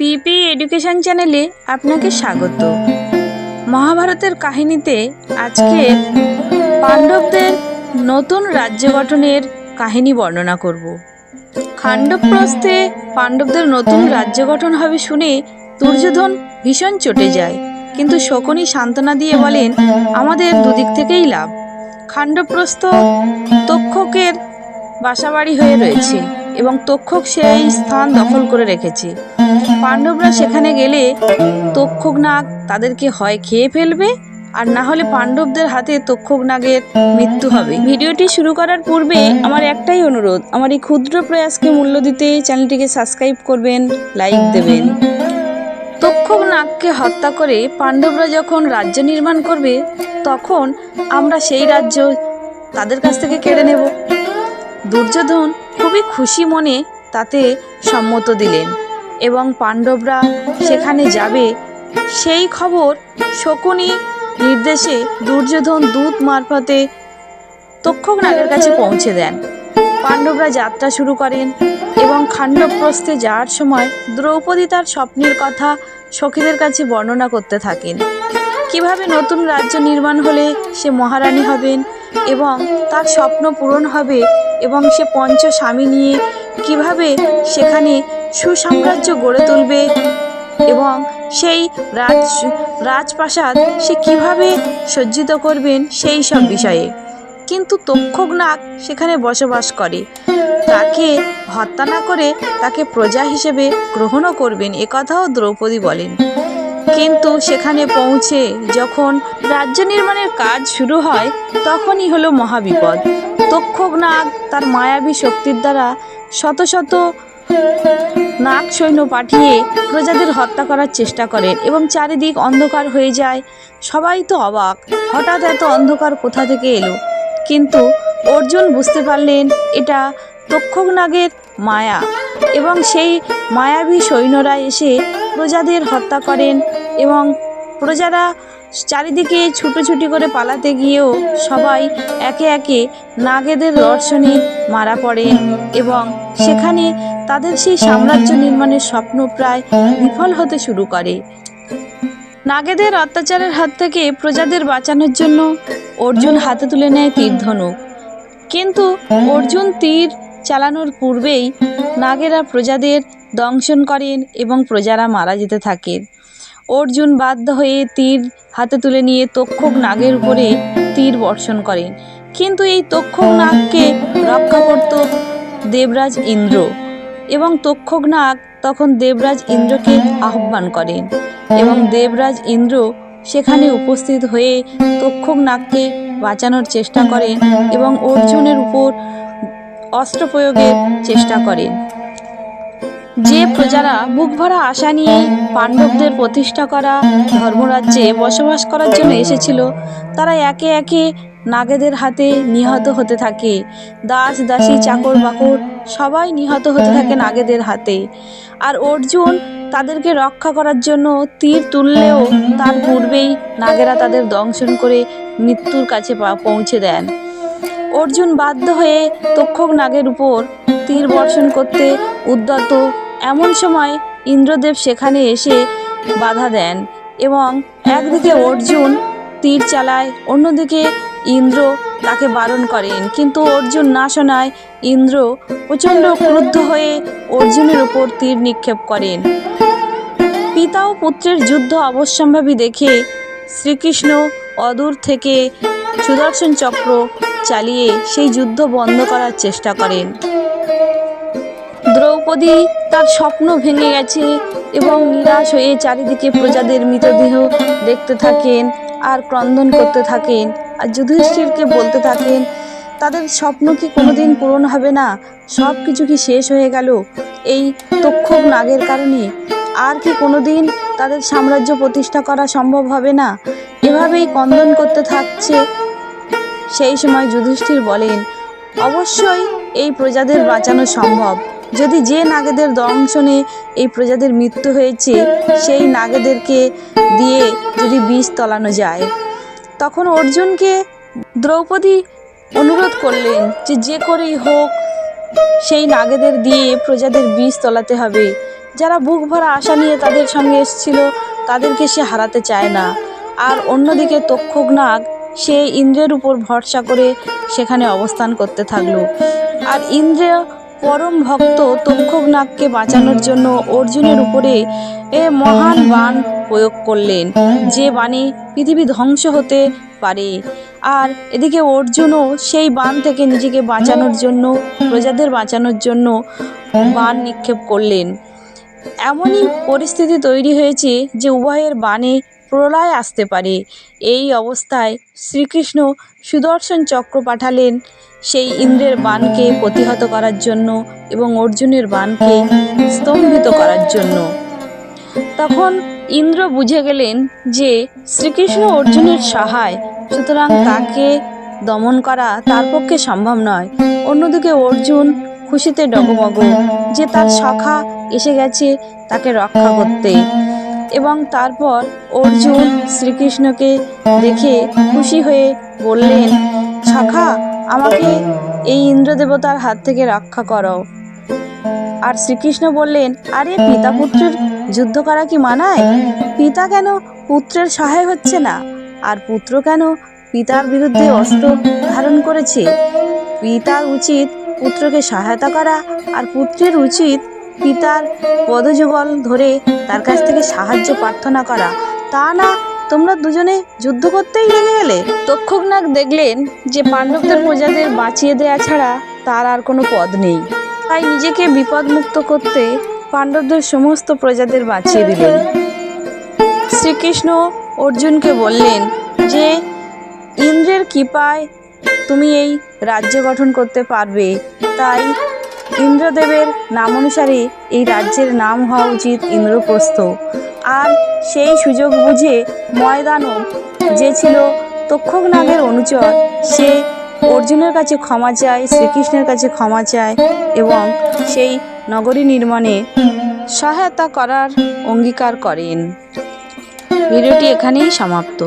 পিপি education চ্যানেলে আপনাকে স্বাগত। মহাভারতের কাহিনীতে আজকে পাণ্ডবদের নতুন রাজ্য গঠনের কাহিনী বর্ণনা করব। খাণ্ডবপ্রস্থে পাণ্ডবদের নতুন রাজ্য গঠন হবে শুনে দুর্যোধন ভীষণ চটে যায়। কিন্তু শকুনি সান্ত্বনা দিয়ে বলেন, আমাদের দুদিক থেকেই লাভ। খাণ্ডবপ্রস্থ তক্ষকের বাসাবাড়ি হয়ে রয়েছে। এবং তক্ষক সেই স্থান দখল করে রেখেছে। পাণ্ডবরা সেখানে গেলে তক্ষক নাগ তাদেরকে হয় খেয়ে ফেলবে আর না হলে পাণ্ডবদের হাতে তক্ষক নাগের মৃত্যু হবে। ভিডিওটি শুরু করার পূর্বে আমার একটাই অনুরোধ, আমার এই ক্ষুদ্র প্রয়াসকে মূল্য দিতে চ্যানেলটিকে সাবস্ক্রাইব করবেন, লাইক দেবেন। তক্ষক নাগকে হত্যা করে পাণ্ডবরা যখন রাজ্য নির্মাণ করবে, তখন আমরা সেই রাজ্য তাদের কাছ থেকে কেড়ে নেব। দুর্যোধন খুবই খুশি মনে তাতে সম্মত দিলেন এবং পাণ্ডবরা সেখানে যাবে, সেই খবর শকুনি নির্দেশে দুর্যোধন দূত মারফতে তক্ষক নাগের কাছে পৌঁছে দেন। পাণ্ডবরা যাত্রা শুরু করেন এবং খাণ্ডবপ্রস্থে যাওয়ার সময় দ্রৌপদী তার স্বপ্নের কথা সখীদের কাছে বর্ণনা করতে থাকেন। কীভাবে নতুন রাজ্য নির্মাণ হলে সে মহারানী হবেন এবং তার স্বপ্ন পূরণ হবে এবং সে পঞ্চ স্বামী নিয়ে কীভাবে সেখানে সুসাম্রাজ্য গড়ে তুলবে এবং সেই রাজ, রাজপ্রাসাদ সে কীভাবে সজ্জিত করবেন সেই সব বিষয়ে। কিন্তু তক্ষক নাগ সেখানে বসবাস করে। তাকে হত্যা না করে তাকে প্রজা হিসেবে গ্রহণও করবেন। একথাও দ্রৌপদী বলেন। কিন্তু সেখানে পৌঁছে যখন রাজ্য নির্মাণের কাজ শুরু হয়, তখনই হলো মহাবিপদ। তক্ষক নাগ তার মায়াবী শক্তির দ্বারা শত শত নাগ সৈন্য পাঠিয়ে প্রজাদের হত্যা করার চেষ্টা করেন এবং চারিদিক অন্ধকার হয়ে যায়। সবাই তো অবাক, হঠাৎ এত অন্ধকার কোথা থেকে এলো? কিন্তু অর্জুন বুঝতে পারলেন, এটা তক্ষক নাগের মায়া এবং সেই মায়াবী সৈন্যরা এসে প্রজাদের হত্যা করেন এবং প্রজারা চারিদিকে ছুটোছুটি করে পালাতে গিয়েও সবাই একে একে নাগেদের দর্শনে মারা পড়েন এবং সেখানে তাদের সেই সাম্রাজ্য নির্মাণের স্বপ্ন প্রায় বিফল হতে শুরু করে। নাগেদের অত্যাচারের হাত থেকে প্রজাদের বাঁচানোর জন্য অর্জুন হাতে তুলে নেয় তীর ধনুক কিন্তু অর্জুন তীর চালানোর পূর্বেই নাগেরা প্রজাদের দংশন করেন এবং প্রজারা মারা যেতে থাকেন অর্জুন বাধ্য হয়ে তীর হাতে তুলে নিয়ে তক্ষক নাগের উপরে তীর বর্ষণ করেন। কিন্তু এই তক্ষক নাগকে রক্ষা করত দেবরাজ ইন্দ্র এবং তক্ষক নাগ তখন দেবরাজ ইন্দ্রকে আহ্বান করেন এবং দেবরাজ ইন্দ্র সেখানে উপস্থিত হয়ে তক্ষক নাগকে বাঁচানোর চেষ্টা করেন এবং অর্জুনের উপর অস্ত্র প্রয়োগের চেষ্টা করেন। যে প্রজারা বুক ভরা আশা নিয়ে পাণ্ডবদের প্রতিষ্ঠা করা, ধর্মরাজ্যে বসবাস করার জন্য এসেছিল, তারা একে একে নাগেদের হাতে নিহত হতে থাকে। দাস, দাসী, চাকর, বাকর, সবাই নিহত হতে থাকে নাগেদের হাতে। আর অর্জুন তাদেরকে রক্ষা করার জন্য তীর তুললেও তার পূর্বেই নাগেরা তাদের দংশন করে মৃত্যুর কাছে পৌঁছে দেন। অর্জুন বাধ্য হয়ে তক্ষক নাগের উপর তীর বর্ষণ করতে উদ্যত এমন সময় ইন্দ্রদেব সেখানে এসে বাধা দেন এবং একদিকে অর্জুন তীর চালায়, অন্যদিকে ইন্দ্র তাকে বারণ করেন। কিন্তু অর্জুন না শোনায়, ইন্দ্র প্রচণ্ড ক্রুদ্ধ হয়ে অর্জুনের উপর তীর নিক্ষেপ করেন। পিতা ও পুত্রের যুদ্ধ অবশ্যম্ভাবী দেখে শ্রীকৃষ্ণ অদূর থেকে সুদর্শন চক্র চালিয়ে সেই যুদ্ধ বন্ধ করার চেষ্টা করেন। দ্রৌপদী তার স্বপ্ন ভেঙে গেছে এবং নিরাশ হয়ে চারিদিকে প্রজাদের মৃতদেহ দেখতে থাকেন আর ক্রন্দন করতে থাকেন। আর যুধিষ্ঠিরকে বলতে থাকেন, তাদের স্বপ্ন কি কোনোদিন পূরণ হবে না? সব কিছু কি শেষ হয়ে গেল? এই তক্ষক নাগের কারণে। আর কি কোনোদিন তাদের সাম্রাজ্য প্রতিষ্ঠা করা সম্ভব হবে না? এভাবেই কন্দন করতে থাকছে। সেই সময় যুধিষ্ঠির বলেন, অবশ্যই এই প্রজাদের বাঁচানো সম্ভব। যদি যে নাগেদের দংশনে এই প্রজাদের মৃত্যু হয়েছে, সেই নাগেদেরকে দিয়ে যদি বিষ তলানো যায়। তখন অর্জুনকে দ্রৌপদী অনুরোধ করলেন যে যে করেই হোক, সেই নাগেদের দিয়ে প্রজাদের বিষ তলাতে হবে। যারা বুক ভরা আশা নিয়ে তাদের সঙ্গে এসেছিল, তাদেরকে সে হারাতে চায় না। আর অন্যদিকে তক্ষক নাগ সে ইন্দ্রের উপর ভরসা করে সেখানে অবস্থান করতে থাকল। আর ইন্দ্র পরম ভক্ত তক্ষকনাগকে বাঁচানোর জন্য অর্জুনের উপরে এ মহান বাণ প্রয়োগ করলেন। যে বাণে পৃথিবী ধ্বংস হতে পারে। আর এদিকে অর্জুনও সেই বাণ থেকে নিজেকে বাঁচানোর জন্য, প্রজাদের বাঁচানোর জন্য বাণ নিক্ষেপ করলেন। এমনই পরিস্থিতি তৈরি হয়েছে যে উভয়ের বাণে প্রলয় আসতে পারে। এই অবস্থায় শ্রীকৃষ্ণ সুদর্শন চক্র পাঠালেন সেই ইন্দ্রের বাণকে প্রতিহত করার জন্য এবং অর্জুনের বাণকে স্তম্ভিত করার জন্য। তখন ইন্দ্র বুঝে গেলেন যে শ্রীকৃষ্ণ অর্জুনের সহায়, সুতরাং তাকে দমন করা তার পক্ষে সম্ভব নয়। অন্যদিকে অর্জুন খুশিতে ডগমগ, যে তার সখা এসে গেছে তাকে রক্ষা করতে। এবং তারপর অর্জুন শ্রীকৃষ্ণকে দেখে খুশি হয়ে বললেন সখা আমাকে এই ইন্দ্রদেবতার হাত থেকে রক্ষা করো। আর শ্রীকৃষ্ণ বললেন, আরে পিতা পুত্রের যুদ্ধ করা কি মানায়? পিতা কেন পুত্রের সহায় হচ্ছে না? আর পুত্র কেন পিতার বিরুদ্ধে অস্ত্র ধারণ করেছে? পিতার উচিত পুত্রকে সহায়তা করা, আর পুত্রের উচিত পিতার পদযুগল ধরে তার কাছ থেকে সাহায্য, প্রার্থনা করা, তা না, তোমরা দুজনে যুদ্ধ করতেই লেগে গেলে? তক্ষকনাগ দেখলেন যে পাণ্ডবদের প্রজাদের বাঁচিয়ে দেয়া ছাড়া তার আর কোনো পদ নেই। তাই নিজেকে বিপদমুক্ত করতে পাণ্ডবদের সমস্ত প্রজাদের বাঁচিয়ে দিলেন। শ্রীকৃষ্ণ অর্জুনকে বললেন যে, ইন্দ্রের কৃপায় তুমি এই রাজ্য গঠন করতে পারবে। তাই ইন্দ্রদেবের নাম অনুসারে এই রাজ্যের নাম হওয়া উচিত ইন্দ্রপ্রস্থ। আর সেই সুযোগ বুঝে ময়দানব যে ছিল তক্ষক নাগের অনুচর, সে অর্জুনের কাছে ক্ষমা চায়, শ্রীকৃষ্ণের কাছে ক্ষমা চায় এবং সেই নগরী নির্মাণে সহায়তা করার অঙ্গীকার করেন। ভিডিওটি এখানেই সমাপ্ত।